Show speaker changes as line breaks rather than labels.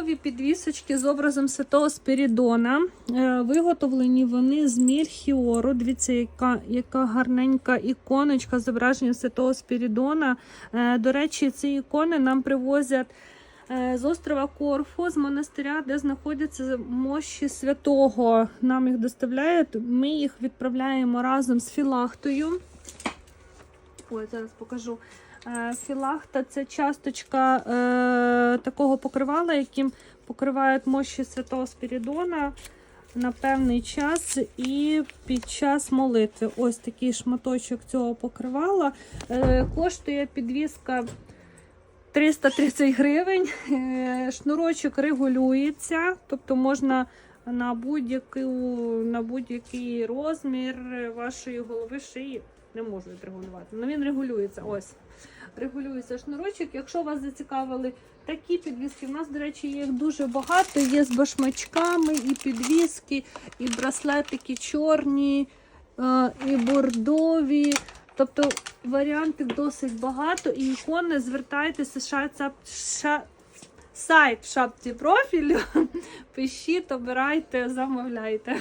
Підвісочки з образом святого Спірідона. Е, Виготовлені вони з мірхіору. Дивіться, яка, яка гарненька іконочка з зображенням святого Спірідона. Е, До речі, ці ікони нам привозять е, з острова Корфу, з монастиря, де знаходяться мощі святого. Нам їх доставляють. Ми їх відправляємо разом з філахтою. Ой, зараз покажу. Е, Філахта це часточка е, такого покривала, яким покривають мощі святого Спірідона на певний час і під час молитви. Ось такий шматочок цього покривала. Е, коштує підвіска 330 гривень. Шнурочок регулюється, тобто можна на будь-який, на будь-який розмір вашої голови шиї. Не можу відрегулювати. Ну він регулюється. Ось. Регулюється шнурочок. Якщо вас зацікавили такі підвіски, в нас, до речі, їх дуже багато. Є з башмачками, і підвіски, і браслетики чорні, е, і бордові. Тобто варіантів досить багато. І ікони звертайтеся сайт в шапці профілю. Пишіть, обирайте, замовляйте.